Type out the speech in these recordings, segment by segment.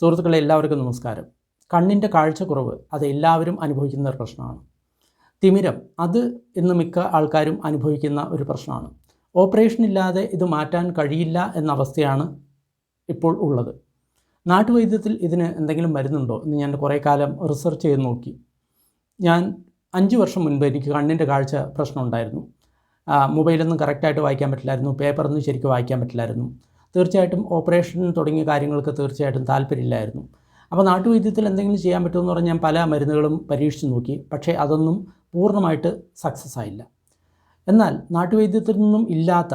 സുഹൃത്തുക്കളെ എല്ലാവർക്കും നമസ്കാരം. കണ്ണിന്റെ കാഴ്ചക്കുറവ് അത് എല്ലാവരും അനുഭവിക്കുന്ന ഒരു പ്രശ്നമാണ്. തിമിരം അത് ഇന്ന് മിക്ക ആൾക്കാരും അനുഭവിക്കുന്ന ഒരു പ്രശ്നമാണ്. ഓപ്പറേഷൻ ഇല്ലാതെ ഇത് മാറ്റാൻ കഴിയില്ല എന്ന അവസ്ഥയാണ് ഇപ്പോൾ ഉള്ളത്. നാട്ടുവൈദ്യത്തിൽ ഇതിന് എന്തെങ്കിലും മരുന്നുണ്ടോ എന്ന് ഞാൻ കുറേ കാലം റിസർച്ച് ചെയ്ത് നോക്കി. ഞാൻ അഞ്ച് വർഷം മുൻപ് എനിക്ക് കണ്ണിന്റെ കാഴ്ച പ്രശ്നമുണ്ടായിരുന്നു മൊബൈലൊന്നും കറക്റ്റായിട്ട് വായിക്കാൻ പറ്റില്ലായിരുന്നു. പേപ്പറൊന്നും ശരിക്കും വായിക്കാൻ പറ്റില്ലായിരുന്നു. തീർച്ചയായിട്ടും ഓപ്പറേഷൻ തുടങ്ങിയ കാര്യങ്ങൾക്ക് തീർച്ചയായിട്ടും താല്പര്യമില്ലായിരുന്നു. അപ്പോൾ നാട്ടുവൈദ്യത്തിൽ എന്തെങ്കിലും ചെയ്യാൻ പറ്റുമെന്ന് പറഞ്ഞാൽ പല മരുന്നുകളും പരീക്ഷിച്ച് നോക്കി. പക്ഷേ അതൊന്നും പൂർണമായിട്ട് സക്സസ് ആയില്ല. എന്നാൽ നാട്ടുവൈദ്യത്തിൽ നിന്നും ഇല്ലാത്ത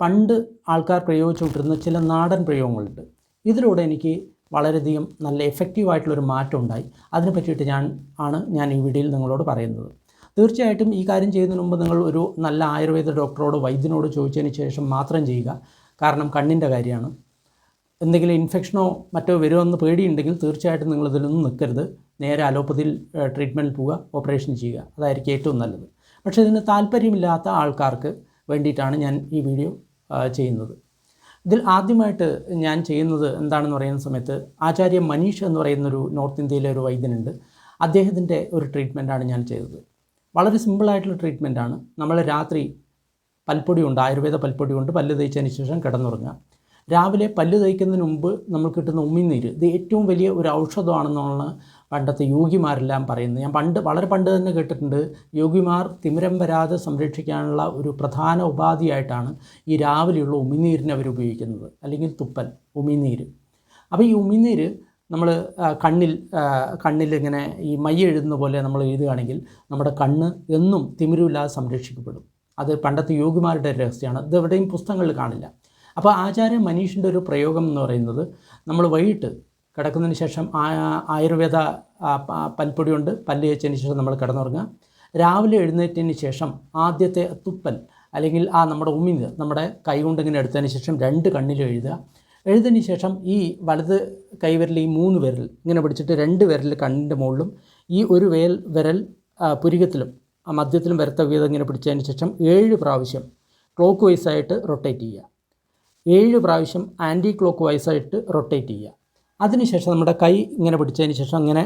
പണ്ട് ആൾക്കാർ പ്രയോഗിച്ചുകൊണ്ടിരുന്ന ചില നാടൻ പ്രയോഗങ്ങളുണ്ട്. ഇതിലൂടെ എനിക്ക് വളരെയധികം നല്ല എഫക്റ്റീവായിട്ടുള്ളൊരു മാറ്റം ഉണ്ടായി. അതിനെ പറ്റിയിട്ട് ഞാൻ ആണ് ഞാൻ ഈ വീഡിയോയിൽ നിങ്ങളോട് പറയുന്നത്. തീർച്ചയായിട്ടും ഈ കാര്യം ചെയ്യുന്നതിന് മുമ്പ് നിങ്ങൾ ഒരു നല്ല ആയുർവേദ ഡോക്ടറോട് വൈദ്യനോട് ചോദിച്ചതിന് ശേഷം മാത്രം ചെയ്യുക. കാരണം കണ്ണിന്റെ കാര്യമാണ്. എന്തെങ്കിലും ഇൻഫെക്ഷനോ മറ്റോ വരുമെന്ന് പേടിയുണ്ടെങ്കിൽ തീർച്ചയായിട്ടും നിങ്ങൾ ഇതിലൊന്നും നിൽക്കരുത്. നേരെ അലോപ്പതിയിൽ ട്രീറ്റ്മെന്റ് പോവുക ഓപ്പറേഷൻ ചെയ്യുക. അതായിരിക്കും ഏറ്റവും നല്ലത്. പക്ഷേ ഇതിന് താല്പര്യമില്ലാത്ത ആൾക്കാർക്ക് വേണ്ടിയിട്ടാണ് ഞാൻ ഈ വീഡിയോ ചെയ്യുന്നത്. ഇതിൽ ആദ്യമായിട്ട് ഞാൻ ചെയ്യുന്നത് എന്താണെന്ന് പറയുന്ന സമയത്ത് ആചാര്യ മനീഷ് എന്ന് പറയുന്നൊരു നോർത്ത് ഇന്ത്യയിലെ ഒരു വൈദ്യനുണ്ട്. അദ്ദേഹത്തിന്റെ ഒരു ട്രീറ്റ്മെന്റാണ് ഞാൻ ചെയ്തത്. വളരെ സിമ്പിളായിട്ടുള്ള ട്രീറ്റ്മെന്റാണ് നമ്മൾ രാത്രി പൽപ്പൊടി ഉണ്ട് ആയുർവേദ പൽപ്പൊടി കൊണ്ട് പല്ല് തേച്ചതിന് ശേഷം കിടന്നുറങ്ങുക. രാവിലെ പല്ല് തേക്കുന്നതിന് മുമ്പ് നമ്മൾ കിട്ടുന്ന ഉമ്മിനീര് ഇത് ഏറ്റവും വലിയ ഒരു ഔഷധമാണെന്നുള്ള പണ്ടത്തെ യോഗിമാരെല്ലാം പറയുന്നത്. ഞാൻ പണ്ട് വളരെ പണ്ട് തന്നെ കേട്ടിട്ടുണ്ട് യോഗിമാർ തിമിരം വരാതെ സംരക്ഷിക്കാനുള്ള ഒരു പ്രധാന ഉപാധിയായിട്ടാണ് ഈ രാവിലെയുള്ള ഉമിനീരിനെ അവർ ഉപയോഗിക്കുന്നത് അല്ലെങ്കിൽ തുപ്പൽ ഉമിനീര്. അപ്പോൾ ഈ ഉമിനീര് നമ്മൾ കണ്ണിൽ കണ്ണിൽ ഇങ്ങനെ ഈ മയ്യെഴുതുന്ന പോലെ നമ്മൾ എഴുതുകയാണെങ്കിൽ നമ്മുടെ കണ്ണ് എന്നും തിമിരമില്ലാതെ സംരക്ഷിക്കപ്പെടും. അത് പണ്ടത്തെ യോഗിമാരുടെ രഹസ്യമാണ്. ഇത് എവിടെയും പുസ്തകങ്ങളിൽ കാണില്ല. അപ്പോൾ ആചാര്യ മനീഷിന്റെ ഒരു പ്രയോഗം എന്ന് പറയുന്നത് നമ്മൾ വൈകിട്ട് കിടക്കുന്നതിന് ശേഷം ആയുർവേദ പൽപ്പൊടി കൊണ്ട് പല്ല് തേച്ചതിന് ശേഷം നമ്മൾ കിടന്നുറങ്ങുക. രാവിലെ എഴുന്നേറ്റതിന് ശേഷം ആദ്യത്തെ തുപ്പൽ അല്ലെങ്കിൽ ആ നമ്മുടെ ഉമിന് നമ്മുടെ കൈ കൊണ്ടിങ്ങനെ എടുത്തതിന് ശേഷം രണ്ട് കണ്ണിലും എഴുതുക. എഴുതിയതിന് ശേഷം ഈ വലത് കൈവിരൽ ഈ മൂന്ന് വിരൽ ഇങ്ങനെ പിടിച്ചിട്ട് രണ്ട് വിരൽ കണ്ണിന്റെ മുകളിലും ഈ ഒരു വേൽ വിരൽ പുരികത്തിലും ആ മധ്യത്തിലും വരത്ത വീതം ഇങ്ങനെ പിടിച്ചതിന് ശേഷം ഏഴ് പ്രാവശ്യം ക്ലോക്ക് വൈസായിട്ട് റൊട്ടേറ്റ് ചെയ്യുക. ഏഴ് പ്രാവശ്യം ആന്റി ക്ലോക്ക് വൈസായിട്ട് റൊട്ടേറ്റ് ചെയ്യുക. അതിനുശേഷം നമ്മുടെ കൈ ഇങ്ങനെ പിടിച്ചതിന് ശേഷം ഇങ്ങനെ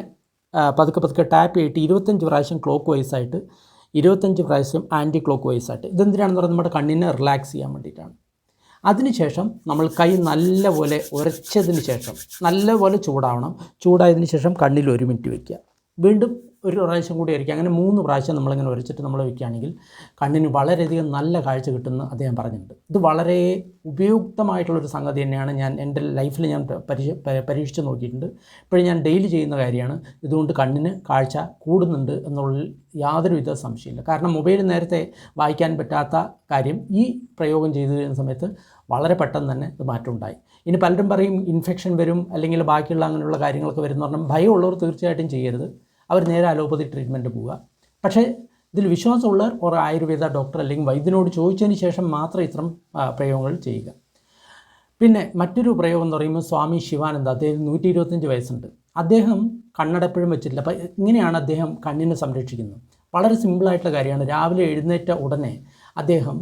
പതുക്കെ പതുക്കെ ടാപ്പ് ചെയ്തിട്ട് ഇരുപത്തഞ്ച് പ്രാവശ്യം ക്ലോക്ക് വൈസായിട്ട് ഇരുപത്തഞ്ച് പ്രാവശ്യം ആന്റി ക്ലോക്ക് വൈസായിട്ട് ഇതെന്തിനാണെന്ന് പറഞ്ഞാൽ നമ്മുടെ കണ്ണിനെ റിലാക്സ് ചെയ്യാൻ വേണ്ടിയിട്ടാണ്. അതിനുശേഷം നമ്മൾ കൈ നല്ലപോലെ ഉരച്ചതിന് ശേഷം നല്ലപോലെ ചൂടാവണം. ചൂടായതിന് ശേഷം കണ്ണിൽ ഒരു മിനിറ്റ് വയ്ക്കുക വീണ്ടും ഒരു പ്രാവശ്യം കൂടി വരയ്ക്കുക അങ്ങനെ മൂന്ന് പ്രാവശ്യം നമ്മളിങ്ങനെ വരച്ചിട്ട് നമ്മൾ വയ്ക്കുകയാണെങ്കിൽ കണ്ണിന് വളരെയധികം നല്ല കാഴ്ച കിട്ടുമെന്ന് അദ്ദേഹം പറഞ്ഞിട്ടുണ്ട്. ഇത് വളരെ ഉപയുക്തമായിട്ടുള്ളൊരു സംഗതി തന്നെയാണ് ഞാൻ എന്റെ ലൈഫിൽ ഞാൻ പരീക്ഷ പരീക്ഷിച്ച് നോക്കിയിട്ടുണ്ട്. ഇപ്പോഴും ഞാൻ ഡെയിലി ചെയ്യുന്ന കാര്യമാണ് ഇതുകൊണ്ട് കണ്ണിന് കാഴ്ച കൂടുന്നുണ്ട് എന്നുള്ളതിൽ യാതൊരുവിധ സംശയമില്ല കാരണം മൊബൈൽ നേരത്തെ വായിക്കാൻ പറ്റാത്ത കാര്യം ഈ പ്രയോഗം ചെയ്തു കഴിയുന്ന സമയത്ത് വളരെ പെട്ടെന്ന് തന്നെ ഇത് മാറ്റമുണ്ടായി. ഇനി പലരും പറയും ഇൻഫെക്ഷൻ വരും അല്ലെങ്കിൽ ബാക്കിയുള്ള അങ്ങനെയുള്ള കാര്യങ്ങളൊക്കെ വരും എന്ന് പറഞ്ഞാൽ ഭയമുള്ളവർ തീർച്ചയായിട്ടും ചെയ്യരുത്. അവർ നേരെ അലോപ്പതി ട്രീറ്റ്മെന്റ് പോവുക. പക്ഷേ ഇതിൽ വിശ്വാസമുള്ളവർ ഒരു ആയുർവേദ ഡോക്ടർ അല്ലെങ്കിൽ വൈദ്യനോട് ചോദിച്ചതിന് ശേഷം മാത്രം ഇത്തരം പ്രയോഗങ്ങൾ ചെയ്യുക. പിന്നെ മറ്റൊരു പ്രയോഗം എന്ന് പറയുമ്പോൾ സ്വാമി ശിവാനന്ദ അദ്ദേഹം നൂറ്റി ഇരുപത്തഞ്ച് വയസ്സുണ്ട്. അദ്ദേഹം കണ്ണടപ്പഴും വെച്ചിട്ടില്ല. അപ്പം ഇങ്ങനെയാണ് അദ്ദേഹം കണ്ണിനെ സംരക്ഷിക്കുന്നത്. വളരെ സിമ്പിളായിട്ടുള്ള കാര്യമാണ്. രാവിലെ എഴുന്നേറ്റ ഉടനെ അദ്ദേഹം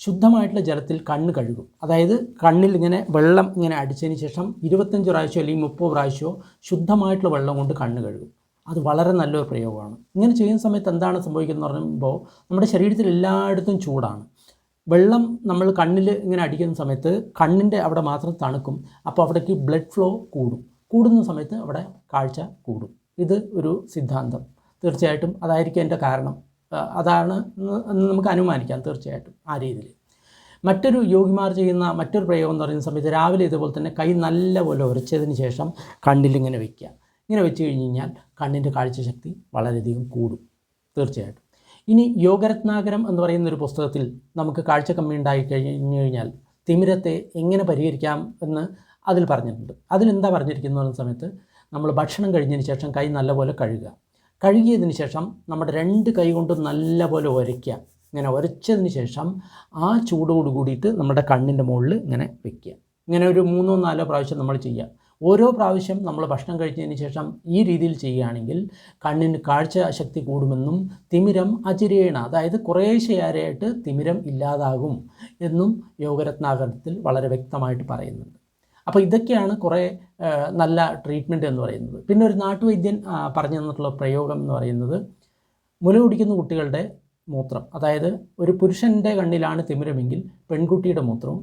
ശുദ്ധമായിട്ടുള്ള ജലത്തിൽ കണ്ണ് കഴുകും. അതായത് കണ്ണിൽ ഇങ്ങനെ വെള്ളം ഇങ്ങനെ അടിച്ചതിന് ശേഷം ഇരുപത്തഞ്ച് പ്രാവശ്യമോ അല്ലെങ്കിൽ മുപ്പത് പ്രാവശ്യമോ ശുദ്ധമായിട്ടുള്ള വെള്ളം കൊണ്ട് കണ്ണ് കഴുകും. അത് വളരെ നല്ലൊരു പ്രയോഗമാണ്. ഇങ്ങനെ ചെയ്യുന്ന സമയത്ത് എന്താണ് സംഭവിക്കുന്നത് എന്ന് പറയുമ്പോൾ നമ്മുടെ ശരീരത്തിൽ എല്ലായിടത്തും ചൂടാണ്. വെള്ളം നമ്മൾ കണ്ണിൽ ഇങ്ങനെ അടിക്കുന്ന സമയത്ത് കണ്ണിന്റെ അവിടെ മാത്രം തണുക്കും. അപ്പോൾ അവിടേക്ക് ബ്ലഡ് ഫ്ലോ കൂടും. കൂടുന്ന സമയത്ത് അവിടെ കാഴ്ച കൂടും. ഇത് ഒരു സിദ്ധാന്തം. തീർച്ചയായിട്ടും അതായിരിക്കും എന്റെ കാരണം. അതാണ് എന്ന് നമുക്ക് അനുമാനിക്കാം തീർച്ചയായിട്ടും ആ രീതിയിൽ. മറ്റൊരു യോഗിമാർ ചെയ്യുന്ന മറ്റൊരു പ്രയോഗം എന്ന് പറയുന്ന സമയത്ത് രാവിലെ ഇതുപോലെ തന്നെ കൈ നല്ലപോലെ ഉരച്ചതിന് ശേഷം കണ്ണിലിങ്ങനെ വയ്ക്കുക ഇങ്ങനെ വെച്ച് കഴിഞ്ഞ് കഴിഞ്ഞാൽ കണ്ണിന്റെ കാഴ്ചശക്തി വളരെയധികം കൂടും. തീർച്ചയായിട്ടും. ഇനി യോഗരത്നാകരം എന്ന് പറയുന്ന ഒരു പുസ്തകത്തിൽ നമുക്ക് കാഴ്ച കമ്മി ഉണ്ടായി കഴിഞ്ഞു കഴിഞ്ഞാൽ തിമിരത്തെ എങ്ങനെ പരിഹരിക്കാം എന്ന് അതിൽ പറഞ്ഞിട്ടുണ്ട്. അതിലെന്താ പറഞ്ഞിരിക്കുന്നു എന്ന സമയത്ത് നമ്മൾ ഭക്ഷണം കഴിഞ്ഞതിന് ശേഷം കൈ നല്ലപോലെ കഴുകുക. കഴുകിയതിന് ശേഷം നമ്മുടെ രണ്ട് കൈ കൊണ്ട് നല്ലപോലെ ഉരയ്ക്കുക ഇങ്ങനെ ഉരച്ചതിന് ശേഷം ആ ചൂടോട് കൂടിയിട്ട് നമ്മുടെ കണ്ണിന്റെ മുകളിൽ ഇങ്ങനെ വെക്കുക. ഇങ്ങനെ ഒരു മൂന്നോ നാലോ പ്രാവശ്യം നമ്മൾ ചെയ്യുക. ഓരോ പ്രാവശ്യം നമ്മൾ ഭക്ഷണം കഴിച്ചതിന് ശേഷം ഈ രീതിയിൽ ചെയ്യുകയാണെങ്കിൽ കണ്ണിന് കാഴ്ച ശക്തി കൂടുമെന്നും തിമിരം അചിരേണ അതായത് കുറേശ്ശേയായിട്ട് തിമിരം ഇല്ലാതാകും എന്നും യോഗരത്നാകരത്തിൽ വളരെ വ്യക്തമായിട്ട് പറയുന്നുണ്ട്. അപ്പോൾ ഇതൊക്കെയാണ് കുറേ നല്ല ട്രീറ്റ്മെന്റ് എന്ന് പറയുന്നത്. പിന്നെ ഒരു നാട്ടുവൈദ്യൻ പറഞ്ഞു തന്നിട്ടുള്ള പ്രയോഗം എന്ന് പറയുന്നത് മുല കുടിക്കുന്ന കുട്ടികളുടെ മൂത്രം അതായത് ഒരു പുരുഷന്റെ കണ്ണിലാണ് തിമിരമെങ്കിൽ പെൺകുട്ടിയുടെ മൂത്രവും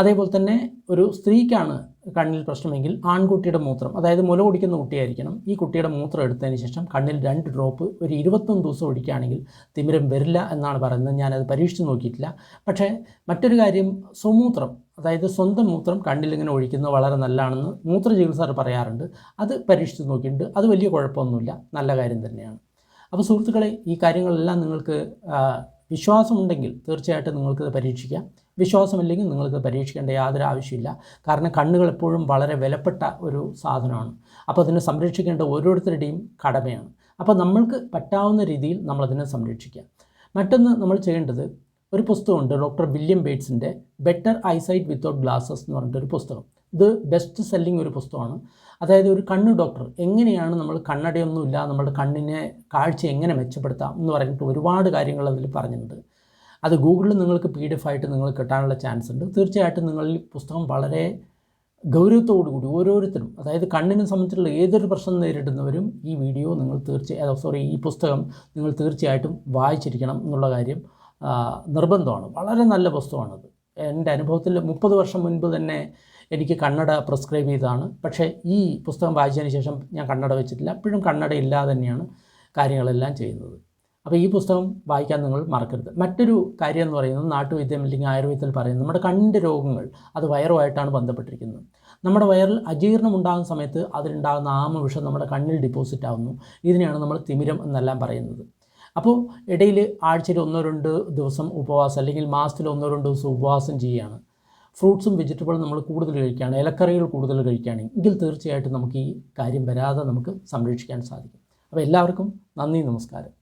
അതേപോലെ തന്നെ ഒരു സ്ത്രീക്കാണ് കണ്ണിൽ പ്രശ്നമെങ്കിൽ ആൺകുട്ടിയുടെ മൂത്രം അതായത് മുല കുടിക്കുന്ന കുട്ടിയായിരിക്കണം. ഈ കുട്ടിയുടെ മൂത്രം എടുത്തതിന് ശേഷം കണ്ണിൽ രണ്ട് ഡ്രോപ്പ് ഒരു ഇരുപത്തൊന്ന് ദിവസം ഒഴിക്കുകയാണെങ്കിൽ തിമിരം വരില്ല എന്നാണ് പറയുന്നത്. ഞാനത് പരീക്ഷിച്ച് നോക്കിയിട്ടില്ല. പക്ഷേ മറ്റൊരു കാര്യം സ്വമൂത്രം അതായത് സ്വന്തം മൂത്രം കണ്ണിലിങ്ങനെ ഒഴിക്കുന്നത് വളരെ നല്ലതാണെന്ന് മൂത്ര ചികിത്സകർ പറയാറുണ്ട്. അത് പരീക്ഷിച്ച് നോക്കിയിട്ടുണ്ട്. അത് വലിയ കുഴപ്പമൊന്നുമില്ല. നല്ല കാര്യം തന്നെയാണ്. അപ്പോൾ സുഹൃത്തുക്കളെ ഈ കാര്യങ്ങളെല്ലാം നിങ്ങൾക്ക് വിശ്വാസമുണ്ടെങ്കിൽ തീർച്ചയായിട്ടും നിങ്ങൾക്കത് പരീക്ഷിക്കാം. വിശ്വാസമില്ലെങ്കിൽ നിങ്ങൾക്ക് പരീക്ഷിക്കേണ്ട യാതൊരു ആവശ്യമില്ല. കാരണം കണ്ണുകൾ എപ്പോഴും വളരെ വിലപ്പെട്ട ഒരു സാധനമാണ്. അപ്പോൾ അതിനെ സംരക്ഷിക്കേണ്ട ഓരോരുത്തരുടെയും കടമയാണ്. അപ്പോൾ നമ്മൾക്ക് പറ്റാവുന്ന രീതിയിൽ നമ്മളതിനെ സംരക്ഷിക്കുക മറ്റൊന്ന് നമ്മൾ ചെയ്യേണ്ടത് ഒരു പുസ്തകമുണ്ട് ഡോക്ടർ വില്യം ബേറ്റ്സിന്റെ ബെറ്റർ ഐസൈറ്റ് വിത്തൗട്ട് ഗ്ലാസസ് എന്ന് പറഞ്ഞിട്ടൊരു പുസ്തകം. ഇത് ബെസ്റ്റ് സെല്ലിംഗ് ഒരു പുസ്തകമാണ്. അതായത് ഒരു കണ്ണ് ഡോക്ടർ എങ്ങനെയാണ് നമ്മൾ കണ്ണടയൊന്നുമില്ല നമ്മുടെ കണ്ണിനെ കാഴ്ച എങ്ങനെ മെച്ചപ്പെടുത്താം എന്ന് പറഞ്ഞിട്ട് ഒരുപാട് കാര്യങ്ങൾ അതിൽ പറഞ്ഞിട്ടുണ്ട്. അത് ഗൂഗിളിൽ നിങ്ങൾക്ക് പി ഡി എഫ് ആയിട്ട് നിങ്ങൾ കിട്ടാനുള്ള ചാൻസ് ഉണ്ട്. തീർച്ചയായിട്ടും നിങ്ങൾ ഈ പുസ്തകം വളരെ ഗൗരവത്തോടു കൂടി ഓരോരുത്തരും അതായത് കണ്ണിനെ സംബന്ധിച്ചുള്ള ഏതൊരു പ്രശ്നം നേരിടുന്നവരും ഈ വീഡിയോ നിങ്ങൾ തീർച്ചയായും സോറി ഈ പുസ്തകം നിങ്ങൾ തീർച്ചയായിട്ടും വായിച്ചിരിക്കണം എന്നുള്ള കാര്യം നിർബന്ധമാണ്. വളരെ നല്ല പുസ്തകമാണത്. എന്റെ അനുഭവത്തിൽ മുപ്പത് വർഷം മുൻപ് തന്നെ എനിക്ക് കണ്ണട പ്രിസ്ക്രൈബ് ചെയ്തതാണ്. പക്ഷേ ഈ പുസ്തകം വായിച്ചതിന് ശേഷം ഞാൻ കണ്ണട വെച്ചിട്ടില്ല. അപ്പോഴും കണ്ണട ഇല്ലാതെ തന്നെയാണ് കാര്യങ്ങളെല്ലാം ചെയ്യുന്നത്. അപ്പോൾ ഈ പുസ്തകം വായിക്കാൻ നിങ്ങൾ മറക്കരുത്. മറ്റൊരു കാര്യം എന്ന് പറയുന്നത് നാട്ടുവൈദ്യം അല്ലെങ്കിൽ ആയുർവേദത്തിൽ പറയുന്നത് നമ്മുടെ കണ്ണിന്റെ രോഗങ്ങൾ അത് വയറുമായിട്ടാണ് ബന്ധപ്പെട്ടിരിക്കുന്നത്. നമ്മുടെ വയറിൽ അജീർണം ഉണ്ടാകുന്ന സമയത്ത് അതിലുണ്ടാകുന്ന ആമവിഷം നമ്മുടെ കണ്ണിൽ ഡിപ്പോസിറ്റ് ആവുന്നു. ഇതിനെയാണ് നമ്മൾ തിമിരം എന്നെല്ലാം പറയുന്നത്. അപ്പോൾ ഇടയിൽ ആഴ്ചയിൽ ഒന്നോ രണ്ട് ദിവസം ഉപവാസം അല്ലെങ്കിൽ മാസത്തിൽ ഒന്നോ രണ്ടോ ദിവസം ഉപവാസം ചെയ്യുകയാണ്. ഫ്രൂട്ട്സും വെജിറ്റബിളും നമ്മൾ കൂടുതൽ കഴിക്കുകയാണ്. ഇലക്കറികൾ കൂടുതൽ കഴിക്കുകയാണെങ്കിൽ എങ്കിൽ തീർച്ചയായിട്ടും നമുക്ക് ഈ കാര്യം വരാതെ നമുക്ക് സംരക്ഷിക്കാൻ സാധിക്കും. അപ്പോൾ എല്ലാവർക്കും നന്ദി നമസ്കാരം.